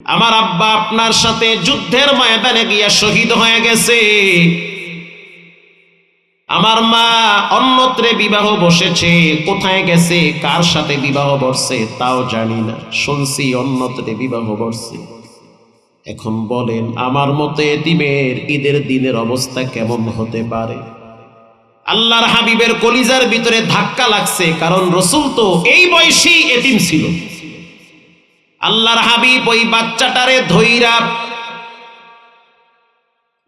আমার আব্বা আপনার সাথে যুদ্ধের ময়দানে গিয়া শহীদ হয়ে গেছে। আমার মা অন্যত্রে বিবাহ বসেছে, কোথায় গেছে, কার সাথে বিবাহ বসছে তাও জানি না। শুনছি অন্যত্রে বিবাহ বসছে। এখন বলেন, আমার মতে এতিমের ঈদের দিনের অবস্থা কেমন হতে পারে? আল্লাহর হাবিবের কলিজার ভিতরে ধাক্কা লাগছে, কারণ রসুল তো এই বয়সী এতিম ছিল। আল্লাহর হাবিব ওই বাচ্চাটারে ধৈরা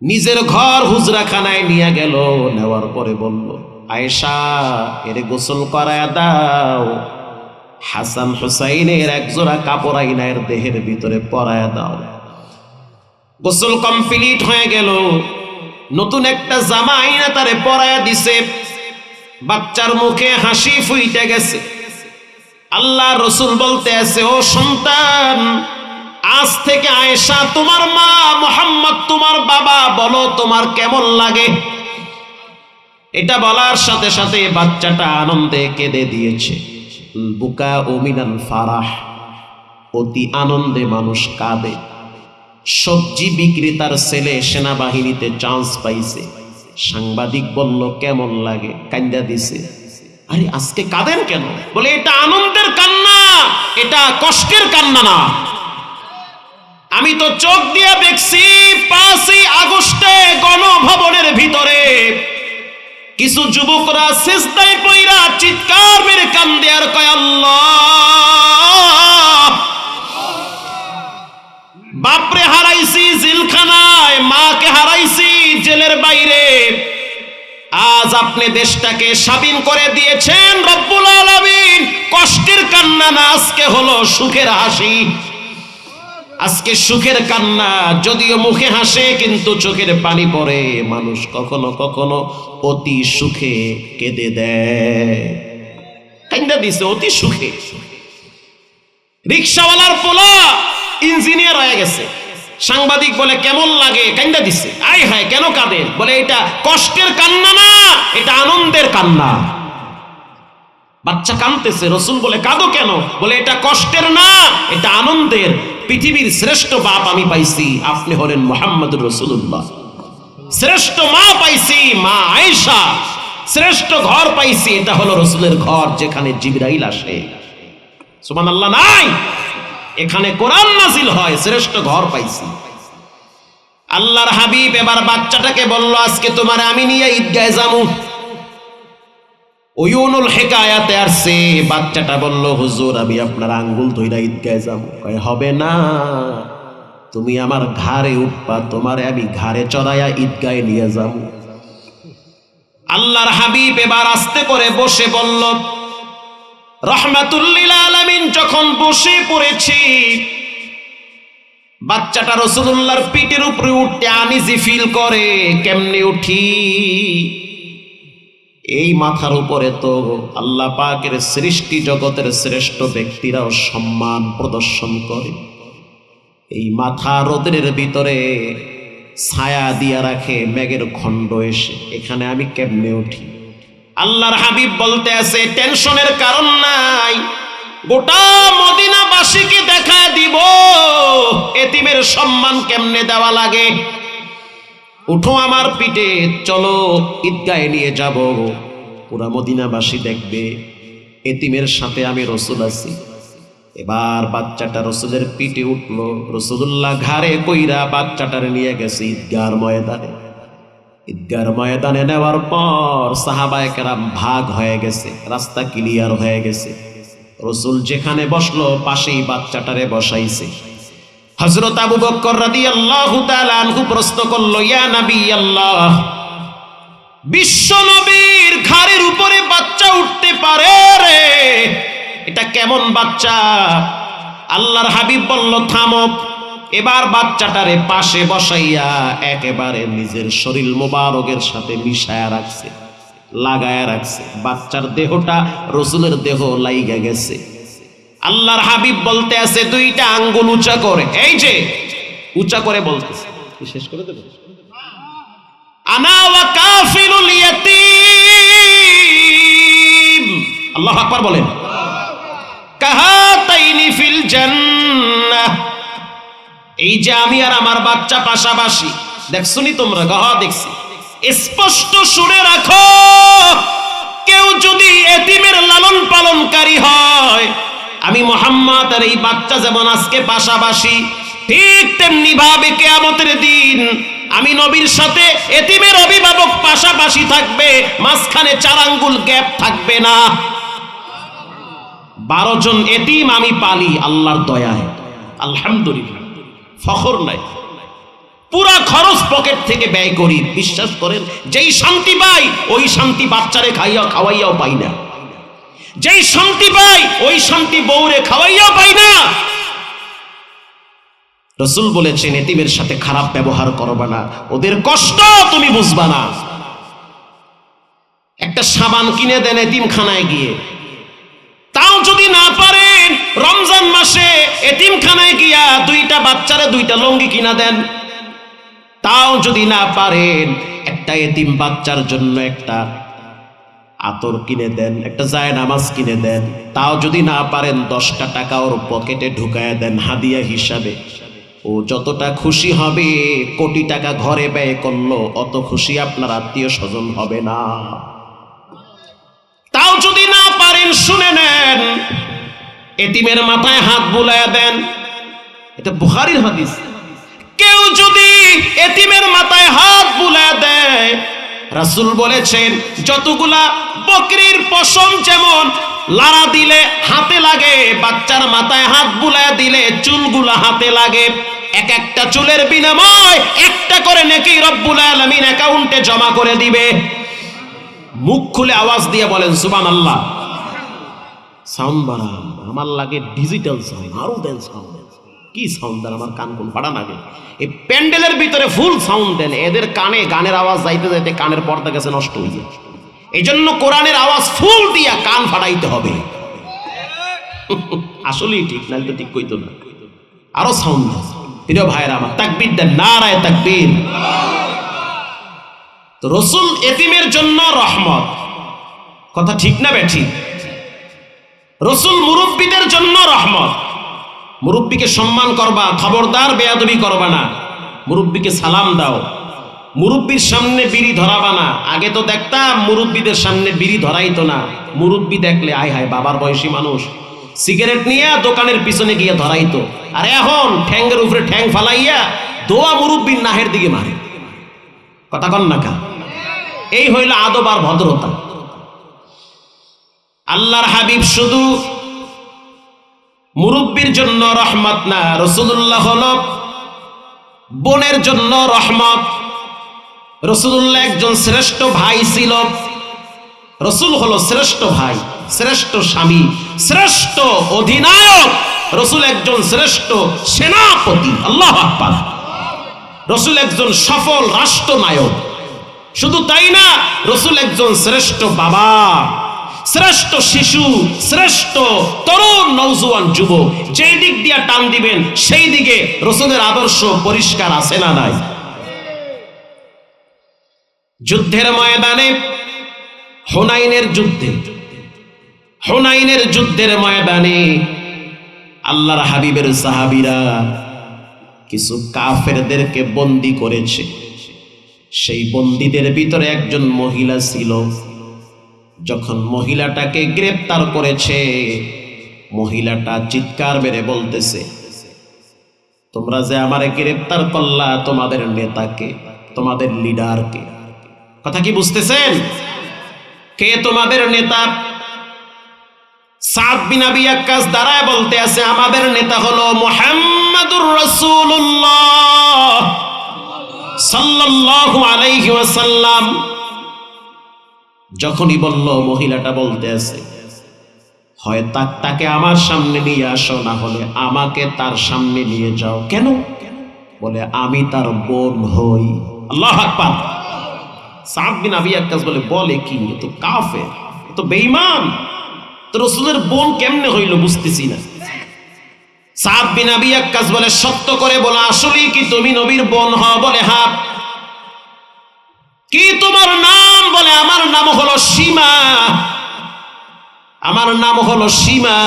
নিজের ঘর হুজরাখানায় নিয়ে গেল, নেওয়ার পরে বলল, আয়েশা, এর গোসল করায় দাও। হাসান হুসাইনের একজোড়া কাপড় আইনায়ের দেহের ভিতরে পরায় দাও। গোসল কমপ্লিট হয়ে গেল। নতুন একটা জামা আইনা তারে পরায় দিছে। বাচ্চার মুখে হাসি ফুইটে গেছে। আল্লাহ রসুল বলতে আছে, ও সন্তান, আজ থেকে আয়েশা, তোমার মা মোহাম্মদ, তোমার বাবা, বলো তোমার কেমন লাগে? এটা বলার সাথে সাথে বাচ্চাটা আনন্দে কেঁদে দিয়েছে। বুকা ও মিনাল ফারাহ, অতি আনন্দে মানুষ কাঁদে। সবজি বিক্রেতার ছেলে সেনাবাহিনীতে চান্স পাইছে। সাংবাদিক বলল, কেমন লাগে? কান্দা দিছে। আরে আজকে কাঁদেন কেন? বলে, এটা আনন্দের কান্না, এটা কষ্টের কান্না না। আমি তো চোখ দিয়ে দেখছি, পাঁচই আগস্টে গণভবনের ভিতরে কিছু যুবকরা শেষদায় পইরা চিৎকার মেরে কান্দে আর কয়, আল্লাহ! বাপরে হারাইছি জেলখানায়, মাকে হারাইছি জেলের বাইরে। আজ আপনি দেশটাকে স্বাধীন করে দিয়েছেন রব্বুল আলামিন। কষ্টের কান্না না, আজকে হলো সুখের হাসি। আজকে সুখের কান্না, যদিও মুখে হাসে, কিন্তু চোখের পানি পড়ে। মানুষ কখনো কখনো অতি সুখে কেঁদে দেয়। কান্দা দিছে, অতি সুখে। রিক্সাওয়ালার পোলা, ইঞ্জিনিয়ার হয়ে গেছে। সাংবাদিক বলে কেমন লাগে? কান্দা দিছে। আয় হায়, কেন কাঁদেন? বলে, এটা কষ্টের কান্না না, এটা আনন্দের কান্না। বাচ্চা কাঁদতেছে, রসুল বলে, কাঁদো কেন? বলে, এটা কষ্টের না, এটা আনন্দের। পৃথিবীর শ্রেষ্ঠ বাপ আমি পাইছি, আপনি হলেন মোহাম্মদ রসুল্লাহ শ্রেষ্ঠ মা পাইছি, মা আয়েশা। শ্রেষ্ঠ ঘর পাইছি, এটা হলো রসুলের ঘর, যেখানে জিবরাইল আসে। সুমান আল্লাহ নাই! এখানে কোরআন নাজিল হয়, শ্রেষ্ঠ ঘর পাইছি। আল্লাহর হাবিব এবার বাচ্চাটাকে বলল, আজকে তোমার আমি নিয়ে ঈদগায় যাব। ওয়ুনুল হেকায়াতে আসছে, বাচ্চাটা বলল, হুজুর, আমি আপনার আঙ্গুল ধইরা ঈদগায় যাব। কয়, হবে না। তুমি আমার ঘাড়ে উঠবা তোমারে আমি ঘাড়ে চড়াইয়া ঈদগায় নিয়ে যাব। আল্লাহর হাবিব এবার আস্তে করে বসে বলল রহমাতুল্লিল আলামিন যখন বসে পড়েছি, বাচ্চাটা রসুল্লাহর পিঠের উপরে উঠতে আনিজি ফিল করে, কেমনে উঠি? এই মাথার উপরে তো আল্লাহ পাকের সৃষ্টি জগতের শ্রেষ্ঠ ব্যক্তিরাও সম্মান প্রদর্শন করে। এই মাথা রোদের ভিতরে ছায়া দিয়া রাখে মেঘের খণ্ড এসে, এখানে আমি কেমনে উঠি? আল্লাহর হাবিব বলতে আছে, টেনশনের কারণ নাই। গোটা মদিনাবাসীকে দেখা দিব। এতিমের সম্মান কেমনে দেওয়া লাগে? উঠো আমার পিঠে, চলো ঈদগায় নিয়ে যাব। পুরা মদিনাবাসী দেখবে, এতিমের সাথে আমি রসুল আছি। এবার বাচ্চাটা রসুলের পিঠে উঠল। রসুল্লাহ ঘাড়ে কইরা বাচ্চাটারে নিয়ে গেছে ঈদগার ময়দানে। ঈদগার ময়দানে নেওয়ার পর সাহাবায় কেরাম ভাগ হয়ে গেছে, রাস্তা ক্লিয়ার হয়ে গেছে। রসুল যেখানে বসল, পাশেই বাচ্চাটারে বসাইছে। হজরত আবু বক্কর রাদিয়াল্লাহু তাআলা আনহু প্রশ্ন করল, ইয়া নবী আল্লাহ বিশ্ব নবীর ঘাড়ের উপরে বাচ্চা উঠতে পারে রে? এটা কেমন বাচ্চা? আল্লাহর হাবিব বলল, থামো। এবার বাচ্চাটারে পাশে বসাইয়া একেবারে নিজের শরীর মোবারকের সাথে মিশায়া রাখছে লাগায়া রাখছে। বাচ্চার দেহটা রসুলের দেহ লাইগা গেছে। আল্লাহর হাবিব বলতে আছে দুইটা আঙ্গুল উঁচা করে। এই যে উঁচা করে বলতেছে। শেষ করে দেব? আনা ওয়া কাফিলুল ইয়াতীম। আল্লাহু আকবার বলেন। কাহাতাইনি ফিল জান্নাহ। এই যে আমি আর আমার বাচ্চা পাশাপাশি, দেখছনি তোমরা, গহ, দেখছি। স্পষ্ট শুনে রাখো, কেউ যদি এতিমের লালন পালনকারী হয়, আমি মোহাম্মদ আর এই বাচ্চা যেমন আজকে পাশাপাশি, ঠিক তেমনি ভাবে কেয়ামতের দিন আমি নবীর সাথে এতিমের অভিভাবক পাশাপাশি থাকবে, মাঝখানে চার আঙ্গুল গ্যাপ থাকবে না। বারো জন এতিম আমি পালি, আল্লাহর দয়ায়। আলহামদুলিল্লাহ। ফখর নাই। পুরা খরচ পকেট থেকে ব্যয় করি। বিশ্বাস করেন, যেই শান্তি পাই, ওই শান্তি বাচ্চারে খাইয়া খাওয়াইয়াও পাই না। যেই শান্তি পাই, ওই শান্তি বউরে খাওয়াইয়াও পাই না। রসুল বলেছেন, এতিমের সাথে খারাপ ব্যবহার করবা না। ওদের কষ্ট তুমি বুঝবা না। একটা সাবান কিনে দেন এতিমখানায় গিয়ে। তাও যদি না পারেন রমজান মাসে এতিমখানায় গিয়া দুইটা বাচ্চারে দুইটা লঙ্গি কিনা দেন। তাও যদি না পারেন, একটা এতিম বাচ্চার জন্য একটা আতর কিনে দেন, একটা যায় নামাজ কিনে দেন। তাও যদি না পারেন, দশটা টাকা ওর পকেটে ঢুকায় দেন, হাদিয়া হিসাবে। ও যতটা খুশি হবে, কোটি টাকা ঘরে ব্যয় করল, অত খুশি আপনার আত্মীয় স্বজন হবে না। তাও যদি না পারেন, শুনে নেন এতিমের মাথায় হাত বুলায় দেন। এটা বুখারির হাদিস। কেউ যদি এতিমের মাথায় হাত বুলায় দেয়, রাসূল বলেছেন, যতগুলা বকরির পশম যেমন লাড়া দিলে হাতে লাগে, বাচ্চার মাথায় হাত বুলায় দিলে চুলগুলা হাতে লাগে, এক একটা চুলের বিনিময় একটা করে নাকি রব্বুল আলামিন অ্যাকাউন্টে জমা করে দিবে। মুখ খুলে আওয়াজ দিয়ে বলেন সুবান আল্লাহ সাউন্ড বাড়ান আমার লাগে ডিজিটাল সাউন্ড আরও দেন সাউন্ড কি সাউন্ড দেন? আমার কান কোন ফাড়া লাগে এই প্যান্ডেলের ভিতরে ফুল সাউন্ড দেন। এদের কানে, গানের আওয়াজ যাইতে যাইতে কানের পর্দা গেছে নষ্ট হয়ে যায়। এই জন্য কোরআনের আওয়াজ ফুল দিয়া কান ফাটাইতে হবে। আসলেই ঠিক, নাহলে তো ঠিক কইতো না। আরও সাউন্ড প্রিয় ভাইয়েরা আমার, তাকবীর দেন। নারায় তাকবীর। রসুল এতিমের জন্য রহমত। কথা ঠিক না বে ঠিক? রসুল মুরব্বীদের জন্য রহমত। মুরব্বীকে সম্মান করবা, খবরদার বেয়াদবি করবা না। মুরব্বীকে সালাম দাও। মুরব্বীর সামনে বিড়ি ধরাবা না। আগে তো দেখতাম মুরব্বীদের সামনে বিড়ি ধরাইতো না। মুরব্বী দেখলে, আয় হায়, বাবার বয়সী মানুষ। সিগারেট নিয়ে দোকানের পিছনে গিয়ে ধরাইতো। আর এখন ঠ্যাঙ্গের উপরে ঠ্যাং ফালাইয়া দোয়া মুরব্বীর নাহের দিকে মারে। কথা কন না এই হইল আদব আর ভদ্রতা। আল্লাহর হাবিব শুধু মুরব্বীর জন্য রহমত না রসুল্লাহ হল বোনের জন্য রহমত। রসুল্লাহ একজন শ্রেষ্ঠ ভাই ছিল। রসুল হলো শ্রেষ্ঠ ভাই, শ্রেষ্ঠ স্বামী, শ্রেষ্ঠ অধিনায়ক। রসুল একজন শ্রেষ্ঠ সেনাপতি, আল্লাহ আকবার। রসুল একজন সফল রাষ্ট্রনায়ক। শুধু তাই না, রসুল একজন শ্রেষ্ঠ বাবা। শ্রেষ্ঠ শিশু, শ্রেষ্ঠ তরুণ নৌজওয়ান যুবক, যেই দিক দিয়া টান দিবেন, সেই দিকে রসুলের আদর্শ পরিষ্কার আছে না নাই? যুদ্ধের ময়দানে, হোনাইনের যুদ্ধে, হোনাইনের যুদ্ধের ময়দানে আল্লাহর হাবিবের সাহাবিরা কিছু কাফেরদেরকে বন্দি করেছে। সেই বন্দীদের ভিতরে একজন মহিলা ছিল। যখন মহিলাটাকে গ্রেপ্তার করেছে, মহিলাটা চিৎকার মেরে বলতেছে, তোমরা যে আমারে গ্রেপ্তার করলা তোমাদের নেতাকে, তোমাদের লিডারকে। কথা কি বুঝতেছেন? কে তোমাদের নেতা? সাদ বিন আবি আক্কাস দাঁড়ায় বলতে আছে, আমাদের নেতা হলো মুহাম্মাদুর রাসূলুল্লাহ সাল্লাল্লাহু আলাইহি ওয়াসাল্লাম। যখনই বলল, মহিলাটা বলতে আছে, হয় তাক আমার সামনে নিয়ে আসো, না হলে আমাকে তার সামনে নিয়ে যাও। কেন? বলে, আমি তার বোন হই। আল্লাহ আকবার। সাববিন আবি আক্কাস বলে বলে কি? তো কাফের, এ তো বেঈমান। তো রসুলের বোন কেমনে হইল বুঝতেছি না। সাদ বিন আবি আক্কাস বলে, সত্য করে বলে, আসলেই কি তুমি নবীর বোন হ বলে হা কি তোমার নাম বলে? আমার নাম হলো সীমা। আমার নাম হলো সীমা।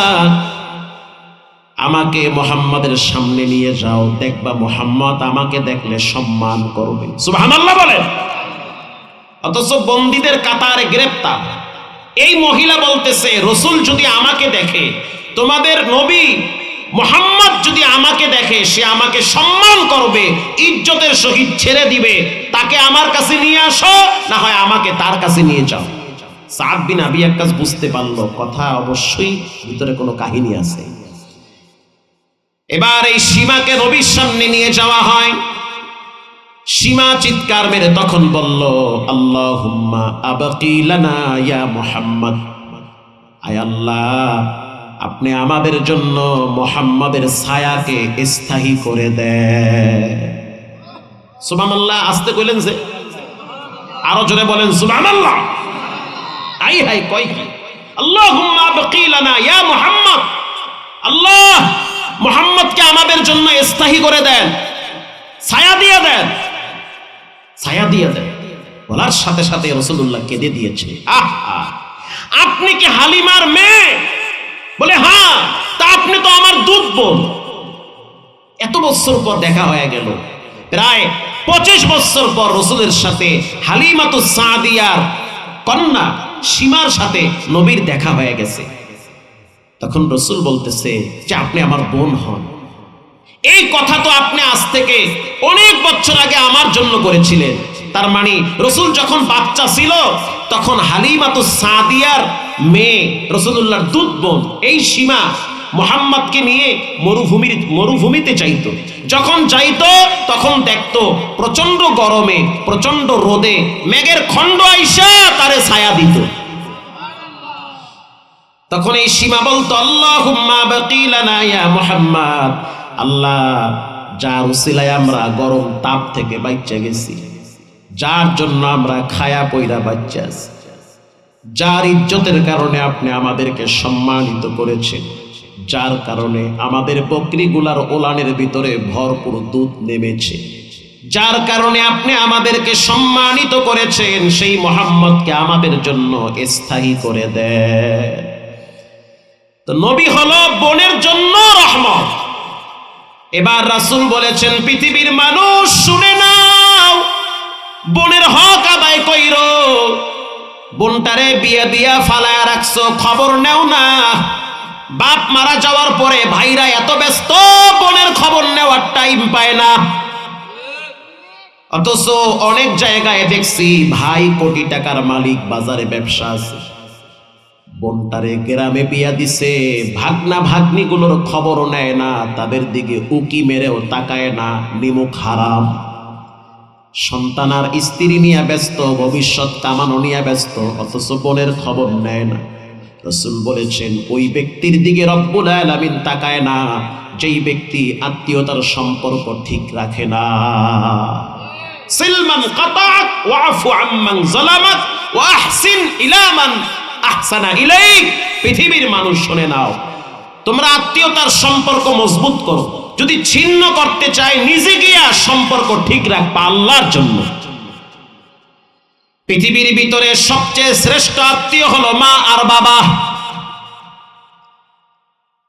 আমাকে মোহাম্মদের সামনে নিয়ে যাও। দেখবা মোহাম্মদ আমাকে দেখলে সম্মান করবে। সুবহানাল্লাহ বলেন অথচ বন্দীদের কাতারে গ্রেপ্তার। এই মহিলা বলতেছে, রসুল যদি আমাকে দেখে, তোমাদের নবী মোহাম্মদ যদি আমাকে দেখে, সে আমাকে সম্মান করবে, ইজ্জতের সহিত ছেড়ে দিবে, তাকে আমার কাছে নিয়ে আসো, না হয় আমাকে তার কাছে নিয়ে যাও। সাদ আবি আক্কাস বুঝতে পারল, কথা অবশ্যই ভিতরে কোনো কাহিনী আছে। এবার এই সীমাকে নবীর সামনে নিয়ে যাওয়া হয়। সীমা চিৎকার মেরে তখন বলল, আল্লাহুম্মা আবাকিলানা ইয়া মুহাম্মদ। আয় আল্লাহ আপনি আমাদের জন্য মোহাম্মদের ছায়াকে স্থায়ী করে দেন। সুবহানাল্লাহ আসতে কইলেন যে। আরও জোরে বলেন সুবহানাল্লাহ। আই হাই কয় কি? আল্লাহুম্মা ইয়া মুহাম্মদ। আল্লাহ মোহাম্মদকে আমাদের জন্য স্থায়ী করে দেন ছায়া দিয়ে দেন ছায়া দিয়ে দেন। বলার সাথে সাথে রসুল্লাহ কেঁদে দিয়েছে। আহ, আপনি কি হালিমার মেয়ে? বলে হ্যাঁ তা আপনি তো আমার দুধ বোন। এত বছর পর দেখা হয়ে গেল। প্রায় পঁচিশ বছর পর রসুলের সাথে হালিমাতু সাদিয়ার কন্যা সীমার সাথে নবীর দেখা হয়ে গেছে। তখন রসুল বলতেছে, যে আপনি আমার বোন হন। এই কথা তো আপনি আজ থেকে অনেক বছর আগে আমার জন্য করেছিলেন। তার মানে রসুল যখন বাচ্চা ছিল, তখন হালিমাতু সাদিয়ার মেয়ে রসুল্লাহর দুধ বোন, এই সীমা মোহাম্মদকে নিয়ে মরুভূমির, মরুভূমিতে যাইতো। যখন যাইতো, তখন দেখতো প্রচণ্ড গরমে প্রচণ্ড রোদে মেঘের খণ্ড আইসা তারে ছায়া দিত। তখন এই সীমা বলতো আল্লাহ আল্লাহ, যার উসিলায় আমরা গরম তাপ থেকে বাচ্চা গেছি, যার জন্য আমরা খায়া পয়রা বাচ্চা আছি। যার ইজ্জতের কারণে আপনি আমাদেরকে সম্মানিত করেছেন, যার কারণে আমাদের বকরিগুলার ওলানের ভিতরে ভরপুর দুধ নেমেছে, যার কারণে আপনি আমাদেরকে সম্মানিত করেছেন, সেই মোহাম্মদকে আমাদের জন্য স্থায়ী করে দেন। তো নবী হলো বোনের জন্য রহমত। এবার রাসূল বলেছেন, পৃথিবীর মানুষ শুনে নাও, বোনের হক আদায় কইর। বোনটারে বিয়ে দিয়া ফালায়া রাখছো, খবর নেও না। বাপ মারা যাওয়ার পরে ভাইরা এত ব্যস্ত, বোনের খবর নেওয়ার টাইম পায় না। অথচ অনেক জায়গায় দেখছি ভাই কোটি টাকার মালিক, বাজারে ব্যবসা আছে। বোনটারে গ্রামে বিয়া দিছে, ভাগনা ভাগ্নিগুলোর খবরও নেয় না, তাদের দিকে উকি মেরেও তাকায় না, নিমুখ হারাম। সন্তান আর স্ত্রী নিয়ে ব্যস্ত, ভবিষ্যৎ কামানো নিয়ে ব্যস্ত, অথচ বোনের খবর নেয় না। রসুল বলেছেন, ওই ব্যক্তির দিকে রব্বুল আলামিন তাকায় না, যেই ব্যক্তি আত্মীয়তার সম্পর্ক ঠিক রাখে না। সিলমান কাতাক ওয়াফু আম্মান জালামাক ওয়া আহসিন ইলা মান আহসানা ইলাইক। পৃথিবীর মানুষ শুনে, নাও, তোমরা আত্মীয়তার সম্পর্ক মজবুত করো। যদি ছিন্ন করতে চায়, নিজে গিয়া সম্পর্ক ঠিক রাখবা আল্লাহর জন্য। পৃথিবীর ভিতরে সবচেয়ে শ্রেষ্ঠ আত্মীয় হলো মা আর বাবা।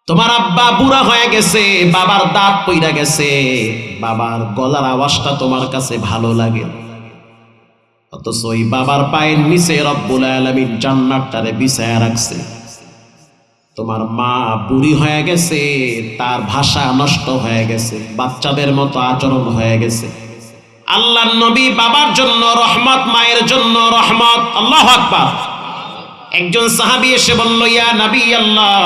তোমার আব্বা বুড়া হয়ে গেছে, বাবার দাঁত পইরা গেছে, বাবার গলার আওয়াজটা তোমার কাছে ভালো লাগে। অথচ ওই বাবার পায়ের নিচে রব্বুল আলমীর জান্নাতটারে বিছায়া রাখছে। তোমার মা বুড়ি হয়ে গেছে, তার ভাষা নষ্ট হয়ে গেছে, বাচ্চাদের মতো আচরণ হয়ে গেছে। আল্লাহ নবী বাবার জন্য রহমত, মায়ের জন্য রহমত। আল্লাহ আকবার। একজন সাহাবি এসে বলল, ইয়া নবী আল্লাহ,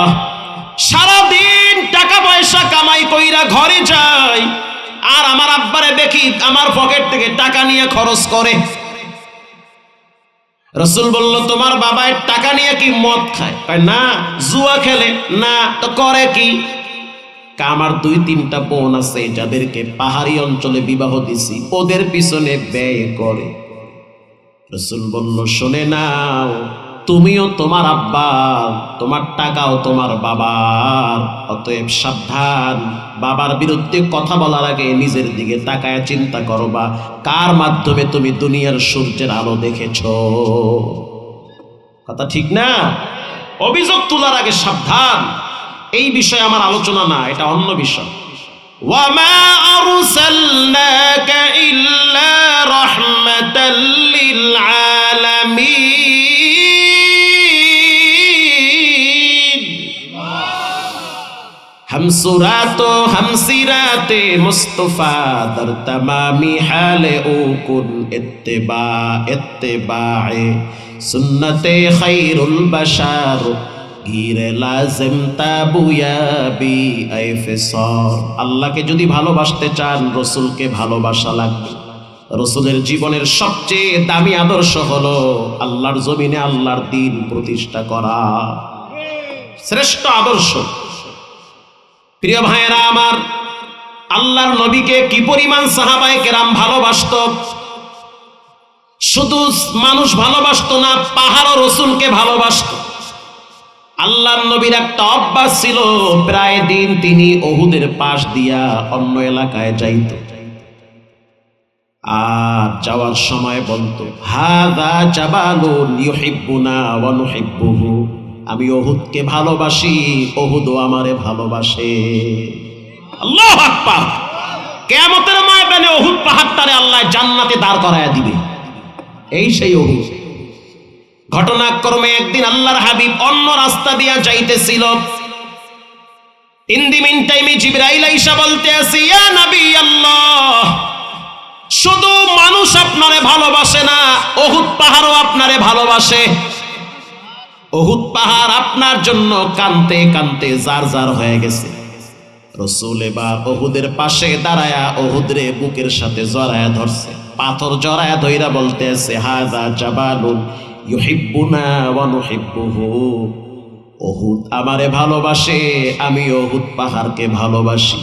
সারাদিন টাকা পয়সা কামাই কইরা ঘরে যায় আর আমার আব্বারে দেখি আমার পকেট থেকে টাকা নিয়ে খরচ করে। রসুল বলল, তোমার বাবায় টাকা নিয়ে কি মদ খায়? না, জুয়া খেলে। না, তো করে কি, আমার দুই তিনটা বোন আছে যাদেরকে পাহাড়ি অঞ্চলে বিবাহ দিছি। ওদের পিছনে ব্যয় করে। রসুল বলল, শোনে নাও তুমিও তোমার আব্বা, তোমার টাকাও তোমার বাবার অতএব সাবধান, বাবার বিরুদ্ধে কথা বলার আগে নিজের দিকে তাকায়, চিন্তা করবা কার মাধ্যমে তুমি দুনিয়ার সূর্যের আলো দেখেছ। কথা ঠিক না? অভিযোগ তোলার আগে সাবধান। এই বিষয়ে আমার আলোচনা না, এটা অন্য বিষয়। ওয়ামা রাহমাতাল লিল همسرات و মুস্তফা দর در হালে ও কুন এতে বা اتباع سنت خیر البشر গির তাবুয়াবি আই আল্লাহকে যদি ভালোবাসতে চান, রসুলকে ভালোবাসা লাগবে। রসুলের জীবনের সবচেয়ে দামি আদর্শ হলো আল্লাহর জমিনে আল্লাহর দিন প্রতিষ্ঠা করা। শ্রেষ্ঠ আদর্শ। প্রিয় ভাইয়েরা আমার, আল্লাহর নবীকে কি পরিমাণ সাহাবায়ে কেরাম ভালোবাসত? শুধু মানুষ ভালোবাসতো না, পাহাড় রসুলকে ভালোবাসত। আল্লাহর নবীর একটা অভ্যাস ছিল, প্রায় দিন তিনি অহুদের পাশ দিয়া অন্য এলাকায় যাইত। আর যাওয়ার সময় বলতো হাদা জাবালুন ইউহিব্বুনা ওয়া নুহিব্বুহু। আমি অহুদকে ভালোবাসি অহুদও আমারে ভালোবাসে। আল্লাহ আকবার! কেয়ামতের ময়দানে পাহাড়টারে আল্লাহ জান্নাতে দাঁড় করায়া দিবে। এই সেই অহুদ ঘটনাক্রমে একদিন আল্লাহর হাবিব অন্য রাস্তা দিয়া যাইতেছিল। ইন দি মিন টাইমে জিবরাইল আইসা বলতে আসি আল্লাহ, শুধু মানুষ আপনারে ভালোবাসে না অহুদ পাহাড়ও আপনারে ভালোবাসে। অহুদ পাহাড় আপনার জন্য কানতে কানতে জার জার হয়ে গেছে। রসুল এবার অহুদের পাশে দাঁড়ায়া অহুদরে বুকের সাথে জড়ায়া ধরছে। পাথর জড়ায়া ধইরা বলতে আছে হাজা জাবালুন ইউহিব্বুনা ওয়া নুহিব্বুহু। অহুদ আমারে ভালোবাসে আমি অহুদ পাহাড়কে ভালোবাসি।